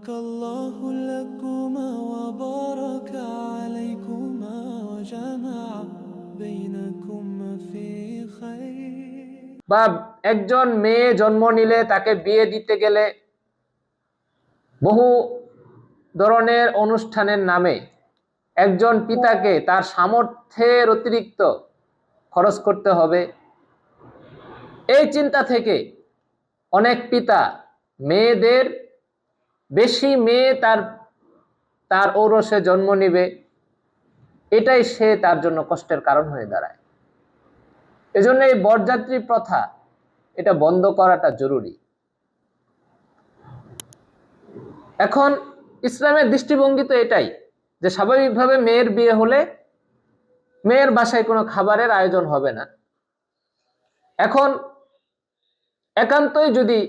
بارك الله لكما وبارك عليكما وجمع بينكم في خير বা একজন মেয়ে জন্ম নিলে তাকে বিয়ে দিতে গেলে বহু ধরনের অনুষ্ঠানের নামে একজন পিতাকে তার সামর্থ্যের অতিরিক্ত খরচ করতে হবে এই চিন্তা থেকে অনেক পিতা মেয়েদের বেশি মেয়ে তার তার ঔরসে জন্ম নিবে। এটাই সে তার জন্য কষ্টের কারণ হয়ে দাঁড়ায়। এজন্য এই বরযাত্রী প্রথা, এটা বন্ধ করাটা জরুরি। এখন ইসলামের দৃষ্টিভঙ্গি তো এটাই, যে স্বাভাবিকভাবে মেয়ের বিয়ে হলে মেয়ের বাসায় কোনো খাবারের আয়োজন হবে না। এখন একান্তই যদি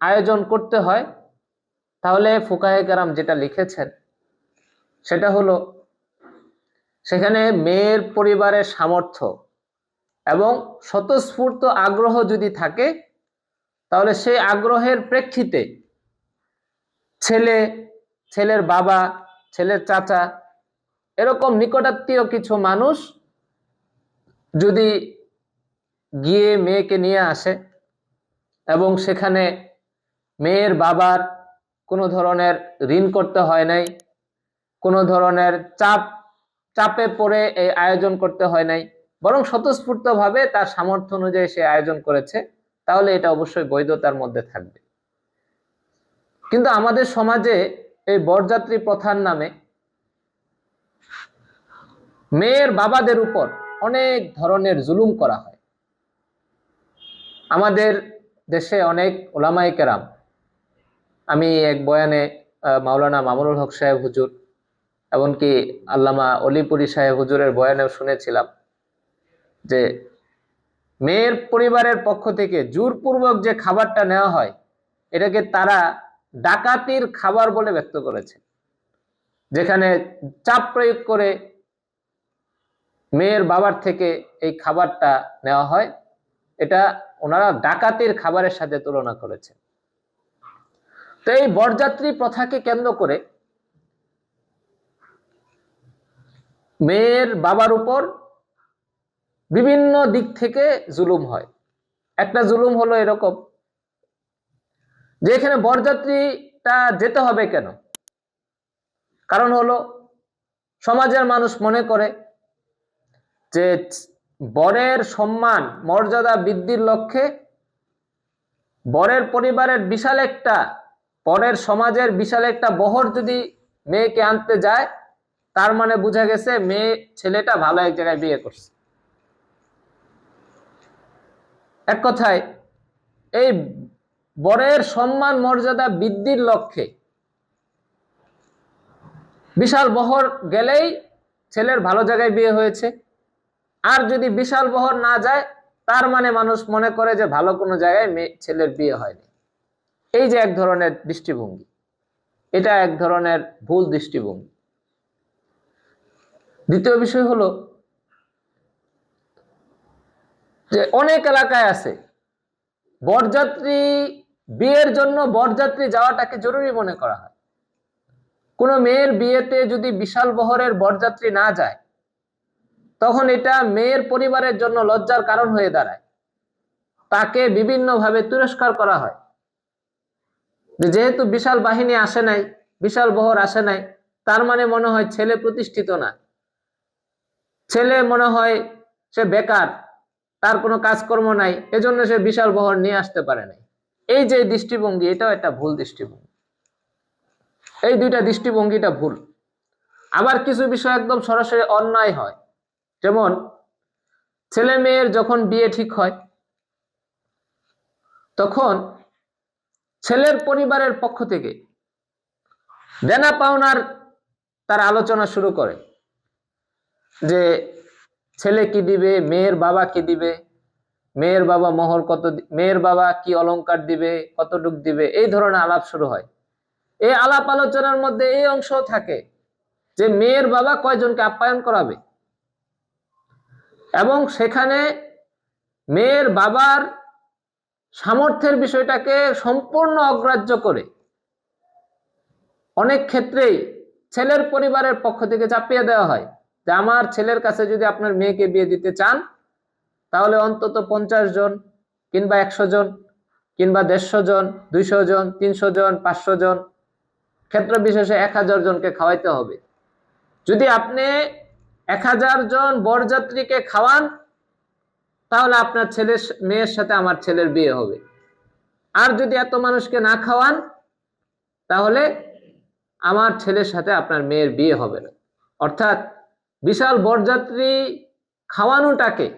আয়োজন করতে হয় তাহলে ফুকাহে কারাম যেটা লিখেছেন, সেটা হলো সেখানে মেয়ের পরিবারের সামর্থ্য এবং স্বতঃস্ফূর্ত আগ্রহ যদি থাকে, তাহলে সেই আগ্রহের প্রেক্ষিতে ছেলে, ছেলের বাবা, ছেলের চাচা, এরকম নিকটাত্মীয় কিছু মানুষ যদি গিয়ে মেয়েকে নিয়ে আসে এবং সেখানে মেয়ের বাবার কোনো ধরনের ঋণ করতে হয় নাই, কোনো ধরনের চাপ, চাপে পড়ে এই আয়োজন করতে হয় নাই, বরং স্বতঃস্ফূর্তভাবে তার সামর্থ্য অনুযায়ী সে আয়োজন করেছে, তাহলে এটা অবশ্যই বৈধতার মধ্যে থাকবে। কিন্তু আমাদের সমাজে এই বরযাত্রী প্রথার নামে মেয়ের বাবাদের উপর অনেক ধরনের জুলুম করা হয়। আমাদের দেশে অনেক ওলামাই কেরাম আমি এক বয়ানে মাওলানা মামুনুল হক সাহেব হুজুর এমনকি আল্লামা অলিপুরি সাহেব হুজুরের বয়ানেও শুনেছিলাম যে, মেয়ের পরিবারের পক্ষ থেকে জোরপূর্বক যে খাবারটা নেওয়া হয়, এটাকে তারা ডাকাতির খাবার বলে ব্যক্ত করেছে। যেখানে চাপ প্রয়োগ করে মেয়ের বাবার থেকে এই খাবারটা নেওয়া হয়, এটা ওনারা ডাকাতির খাবারের সাথে তুলনা করেছে। তো এই বরযাত্রী প্রথাকে কেন্দ্র করে মেয়ের বাবার উপর বিভিন্ন দিক থেকে জুলুম হয়। একটা জুলুম হলো এরকম যে এখানে বরযাত্রীটা যেতে হবে কেন? কারণ হলো সমাজের মানুষ মনে করে যে বরের সম্মান, মর্যাদা বৃদ্ধির লক্ষ্যে বরের পরিবারের বিশাল একটা পরের সমাজের বিশাল একটা বহর যদি মেয়েকে আনতে যায়, তার মানে বোঝা গেছে মেয়ে ছেলেটা ভালো এক জায়গায় বিয়ে করছে। এক কথায়, এই বরের সম্মান মর্যাদা বৃদ্ধির লক্ষ্যে বিশাল বহর গেলেই ছেলের ভালো জায়গায় বিয়ে হয়েছে। আর যদি বিশাল বহর না যায়, তার মানে মানুষ মনে করে যে ভালো কোনো জায়গায় মেয়ে ছেলের বিয়ে হয়নি। এই যে এক ধরনের দৃষ্টিভঙ্গি, এটা এক ধরনের ভুল দৃষ্টিভঙ্গি। দ্বিতীয় বিষয় হলো যে অনেক এলাকায় আছে, বরযাত্রী, বিয়ের জন্য বরযাত্রী যাওয়াটাকে জরুরি মনে করা হয়। কোনো মেয়ের বিয়েতে যদি বিশাল বহরের বরযাত্রী না যায়, তখন এটা মেয়ের পরিবারের জন্য লজ্জার কারণ হয়ে দাঁড়ায়। তাকে বিভিন্নভাবে তিরস্কার করা হয়। যেহেতু বিশাল বাহিনী আসে নাই, বিশাল বহর আসে নাই, তার মানে মনে হয় ছেলে প্রতিষ্ঠিত না। ছেলে মনে হয় সে বেকার, তার কোনো কাজকর্ম নাই, এজন্য সে বিশাল বহর নিয়ে আসতে পারে নাই। এই যে দৃষ্টিভঙ্গি, এটাও একটা ভুল দৃষ্টিভঙ্গি। এই দুইটা দৃষ্টিভঙ্গিটা ভুল। আবার কিছু বিষয় একদম সরাসরি অন্যায় হয়। যেমন, ছেলে মেয়ের যখন বিয়ে ঠিক হয়, তখন ছেলের পরিবারের পক্ষ থেকে দেনা পাওনার তার আলোচনা শুরু করে যে ছেলে কি দিবে, মেয়ের বাবা কি দিবে, মেয়ের বাবা মোহর কত মেয়ের বাবা কি অলংকার দিবে, কতটুক দিবে, এই ধরনের আলাপ শুরু হয়। এই আলাপ আলোচনার মধ্যে এই অংশ থাকে যে মেয়ের বাবা কয়জনকে আপ্যায়ন করাবে। এবং সেখানে মেয়ের বাবার সামর্থ্যের বিষয়টাকে সম্পূর্ণ অগ্রাহ্য করে অনেক ক্ষেত্রেই ছেলের পরিবারের পক্ষ থেকে চাপিয়ে দেওয়া হয় যে আমার ছেলের কাছে যদি আপনার মেয়েকে বিয়ে দিতে চান, তাহলে অন্তত পঞ্চাশ জন কিংবা একশো জন কিংবা দেড়শো জন, দুইশো জন, তিনশো জন, পাঁচশো জন, ক্ষেত্র বিশেষে এক হাজার জনকে খাওয়াইতে হবে। যদি আপনি এক হাজার জন বরযাত্রীকে খাওয়ান তাহলে আপনার ছেলের মেয়ের সাথে আমার ছেলের বিয়ে হবে। আর যদি এত মানুষকে না খাওয়ান, তাহলে আমার ছেলের সাথে আপনার মেয়ের বিয়ে হবে না। অর্থাৎ বিশাল বরযাত্রী খাওয়ানোটাকে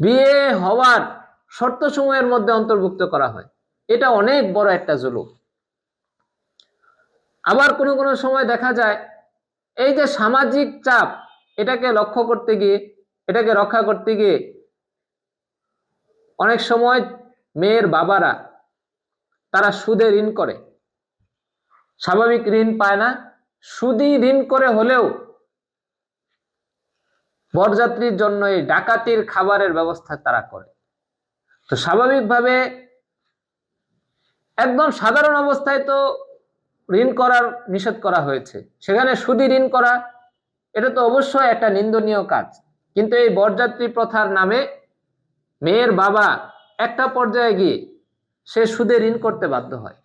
বিয়ে হওয়ার শর্ত সময়ের মধ্যে অন্তর্ভুক্ত করা হয়। এটা অনেক বড় একটা জুলুম। আবার কোনো কোনো সময় দেখা যায়, এই যে সামাজিক চাপ, এটাকে লক্ষ্য করতে গিয়ে এটাকে রক্ষা করতে গিয়ে অনেক সময় মেয়ের বাবারা তারা সুদে ঋণ করে। স্বাভাবিক ঋণ পায় না। সুদি ঋণ করে হলেও বরযাত্রীর জন্য এই ডাকাতির খাবারের ব্যবস্থা তারা করে। তো স্বাভাবিকভাবে একদম সাধারণ অবস্থায় তো ঋণ করার নিষেধ করা হয়েছে। সেখানে সুদি ঋণ করা, এটা তো অবশ্যই একটা নিন্দনীয় কাজ। কিন্তু এই বরযাত্রী প্রথার নামে মেয়ের বাবা একটা পর্যায়ে গিয়ে সে সুদে ঋণ করতে বাধ্য হয়।